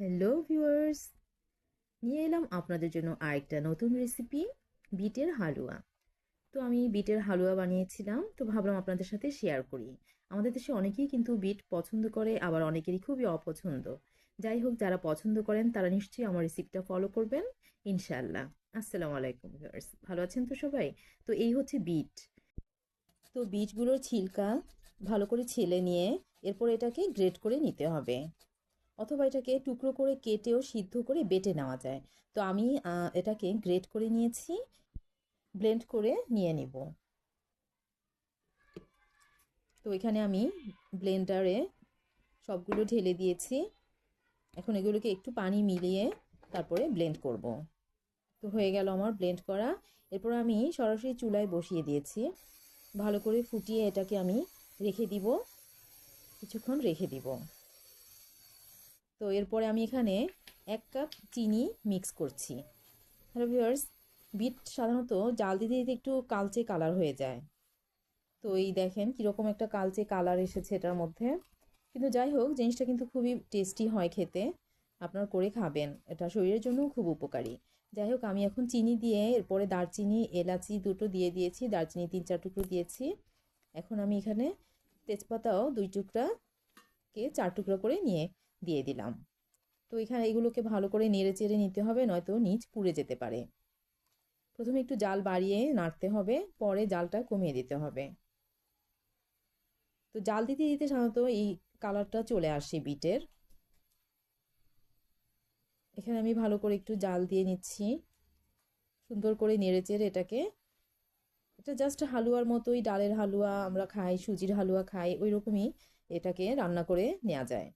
Hello viewers নিয়ে এলাম আপনাদের জন্য আরেকটা নতুন রেসিপি বিটের হালুয়া। তো আমি বিটের হালুয়া বানিয়েছিলাম, তো ভাবলাম আপনাদের সাথে শেয়ার করি। আমাদের দেশে অনেকেই কিন্তু বিট পছন্দ করে, আবার অনেকেরই খুবই অপছন্দ। যাই হোক, যারা পছন্দ করেন, তারা নিশ্চয়ই আমার রেসিপিটা ফলো করবেন ইনশাল্লাহ আসসালামু আলাইকুম ভিউয়ার্স ভালো আছেন তো সবাই? তো এই হচ্ছে বিট। তো বিটগুলোর ছিলকা ভালো করে ছেলে নিয়ে, এরপর এটাকে গ্রেট করে নিতে হবে। অথবা এটাকে টুকরো করে কেটেও সিদ্ধ করে বেটে নেওয়া যায়। তো আমি এটাকে গ্রেট করে নিয়েছি, ব্লেন্ড করে নিয়ে নিব। তো এখানে আমি ব্লেন্ডারে সবগুলো ঢেলে দিয়েছি। এখন এগুলোকে একটু পানি মিলিয়ে তারপরে ব্লেন্ড করব। তো হয়ে গেল আমার ব্লেন্ড করা। এরপর আমি সরাসরি চুলায় বসিয়ে দিয়েছি। ভালো করে ফুটিয়ে এটাকে আমি রেখে দিব। কিছুক্ষণ রেখে দিব। তো এরপরে আমি এখানে এক কাপ চিনি মিক্স করছি। হ্যালো ভিউয়ার্স বিট সাধারণত জাল দিতে দিতে একটু কালচে কালার হয়ে যায়। তো এই দেখেন কীরকম একটা কালচে কালার এসেছে এটার মধ্যে। কিন্তু যাই হোক, জিনিসটা কিন্তু খুবই টেস্টি হয় খেতে। আপনার করে খাবেন। এটা শরীরের জন্যও খুব উপকারী। যাই হোক, আমি এখন চিনি দিয়ে এরপরে দারচিনি, এলাচি দুটো দিয়ে দিয়েছি। দারচিনি তিন চার টুকরো দিয়েছি। এখন আমি এখানে তেজপাতাও দুই টুকরাকে চার টুকরো করে নিয়ে দিয়ে দিলাম। তো এখানে এগুলোকে ভালো করে নেড়ে চেড়ে নিতে হবে, নয়তো নিচ পুড়ে যেতে পারে। প্রথমে একটু জাল বাড়িয়ে নাড়তে হবে, পরে জালটা কমিয়ে দিতে হবে। তো জাল দিতে দিতে সাধারণত এই কালারটা চলে আসে বিটের। এখানে আমি ভালো করে একটু জাল দিয়ে নিচ্ছি। সুন্দর করে নেড়ে চেড়ে এটাকে। এটা জাস্ট হালুয়ার মতোই, ডালের হালুয়া আমরা খাই, সুজির হালুয়া খাই ওই রকমই এটাকে রান্না করে নেওয়া যায়।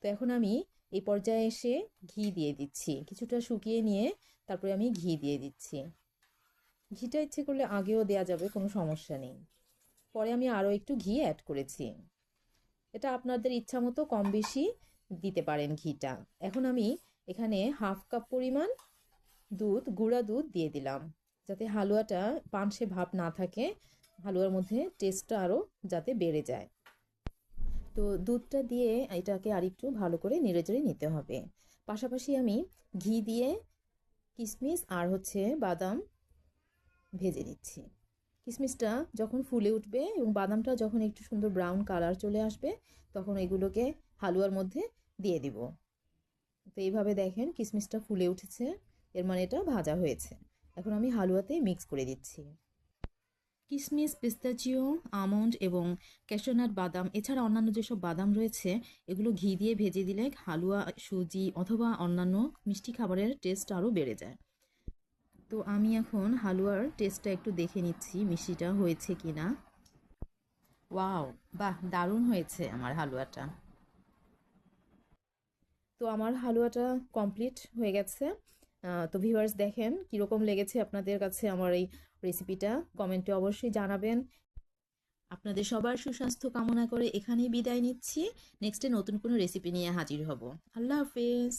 তো এখন আমি এই পর্যায়ে এসে ঘি দিয়ে দিচ্ছি। কিছুটা শুকিয়ে নিয়ে তারপরে আমি ঘি দিয়ে দিচ্ছি। ঘিটা ইচ্ছে করলে আগেও দেয়া যাবে, কোনো সমস্যা নেই। পরে আমি আরও একটু ঘি অ্যাড করেছি। এটা আপনাদের ইচ্ছা মতো কম বেশি দিতে পারেন ঘিটা। এখন আমি এখানে হাফ কাপ পরিমাণ দুধ, গুঁড়া দুধ দিয়ে দিলাম। যাতে হালুয়াটা পানসে ভাব না থাকে, হালুয়ার মধ্যে টেস্টটা আরও যাতে বেড়ে যায়। তো দুধটা দিয়ে এটাকে আরেকটু ভালো করে নেড়ে চেড়ে নিতে হবে। পাশাপাশি আমি ঘি দিয়ে কিশমিশ আর হচ্ছে বাদাম ভেজে নিচ্ছি। কিশমিশটা যখন ফুলে উঠবে এবং বাদামটা যখন একটু সুন্দর ব্রাউন কালার চলে আসবে, তখন এগুলোকে হালুয়ার মধ্যে দিয়ে দিব। তো এইভাবে দেখেন কিশমিশটা ফুলে উঠেছে, এর মানে এটা ভাজা হয়েছে। এখন আমি হালুয়াতে মিক্স করে দিচ্ছি। কিশমিশ পিস্তাচিও, আমন্ড এবং ক্যাশোনাট বাদাম, এছাড়া অন্যান্য যেসব বাদাম রয়েছে, এগুলো ঘি দিয়ে ভেজে দিলে হালুয়া, সুজি অথবা অন্যান্য মিষ্টি খাবারের টেস্ট আরও বেড়ে যায়। তো আমি এখন হালুয়ার টেস্টটা একটু দেখে নিচ্ছি, মিষ্টিটা হয়েছে কি না ওয়াও, বাহ, দারুণ হয়েছে আমার হালুয়াটা। তো আমার হালুয়াটা কমপ্লিট হয়ে গেছে। তো ভিউয়ার্স দেখেন কীরকম লেগেছে আপনাদের কাছে আমার এই রেসিপিটা কমেন্টে অবশ্যই জানাবেন। আপনাদের সবার সুস্বাস্থ্য কামনা করে এখানেই বিদায় নিচ্ছি। নেক্সটে নতুন কোনো রেসিপি নিয়ে হাজির হব। আল্লাহ হাফেজ।